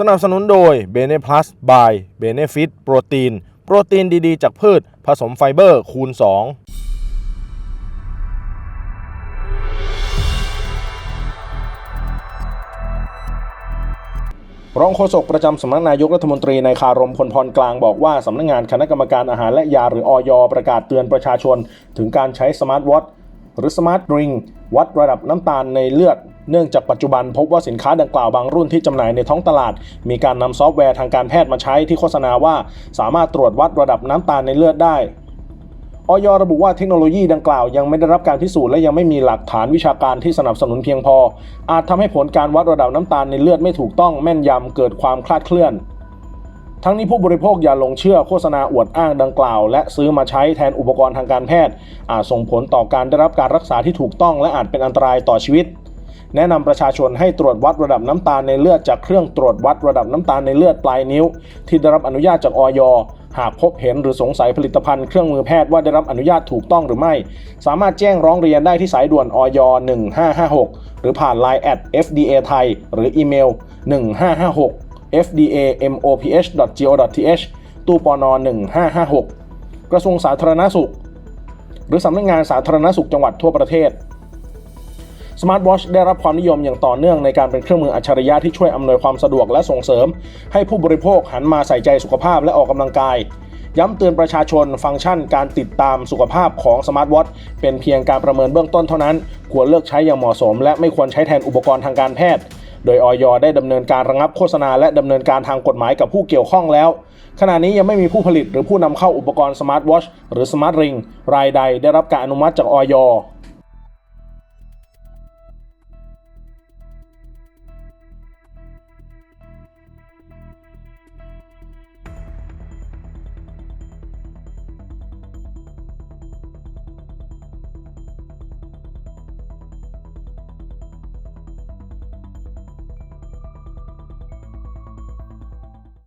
สนับสนุนโดย b e n e Plus by Benefit โปรตีน โปรตีนดีๆ จากพืช ผสมไฟเบอร์คูณ 2 รองโฆษกประจำสำนักนายกรัฐมนตรีในคารมพลพรกลางบอกว่าสำนักงานคณะกรรมการอาหารและยาหรืออยประกาศเตือนประชาชน ถึงการใช้สมาร์ทวอทหรือสมาร์ทริงวัดระดับน้ำตาลในเลือด เนื่องจากปัจจุบันพบว่าสินค้าดังกล่าวบางรุ่นที่จำหน่ายในท้องตลาด มีการนำซอฟต์แวร์ทางการแพทย์มาใช้ที่โฆษณาว่า สามารถตรวจวัดระดับน้ำตาลในเลือดได้ออยระบุว่าเทคโนโลยีดังกล่าวยังไม่ได้รับการพิสูจน์และยังไม่มีหลักฐานวิชาการที่สนับสนุนเพียงพอ อาจทำให้ผลการวัดระดับน้ำตาลในเลือดไม่ถูกต้องแม่นยำเกิดความคลาดเคลื่อน ทั้งนี้ผู้บริโภคอย่าหลงเชื่อโฆษณาอวดอ้างดังกล่าว และซื้อมาใช้แทนอุปกรณ์ทางการแพทย์ อาจส่งผลต่อการได้รับการรักษาที่ถูกต้องและอาจเป็นอันตรายต่อชีวิต แนะนำประชาชนให้ตรวจวัดระดับน้ำตาลในเลือดจากเครื่องตรวจวัดระดับน้ำตาลในเลือดปลายนิ้ว ที่ได้รับอนุญาตจากออยหากพบเห็นหรือสงสัยผลิตภัณฑ์เครื่องมือแพทย์ว่าได้รับอนุญาตถูกต้องหรือไม่ สามารถแจ้งร้องเรียนได้ที่สายด่วนออย1556 หรือผ่าน Line FDA ไทยหรืออีเมล 1556 fdamoph.go.th ตู้ปน1556 กระทรวงสาธารณสุข หรือสำนักงานสาธารณสุขจังหวัดทั่วประเทศ สมาร์ทวอชได้รับความนิยมอย่างต่อเนื่องในการเป็นเครื่องมืออัจฉริยะที่ช่วยอำนวยความสะดวกและส่งเสริม ให้ผู้บริโภคหันมาใส่ใจสุขภาพและออกกำลังกาย ย้ำเตือนประชาชนฟังก์ชันการติดตามสุขภาพของสมาร์ทวอทเป็นเพียงการประเมินเบื้องต้นเท่านั้น ควรเลือกใช้อย่างเหมาะสม และไม่ควรใช้แทนอุปกรณ์ทางการแพทย์ โดยออยได้ดำเนินการระงับโฆษณาและดำเนินการทางกฎหมายกับผู้เกี่ยวข้องแล้วขณะนี้ยังไม่มีผู้ผลิตหรือผู้นำเข้าอุปกรณ์สมาร์ทวอชหรือสมาร์ทริงรายใดได้รับการอนุมัติจากออย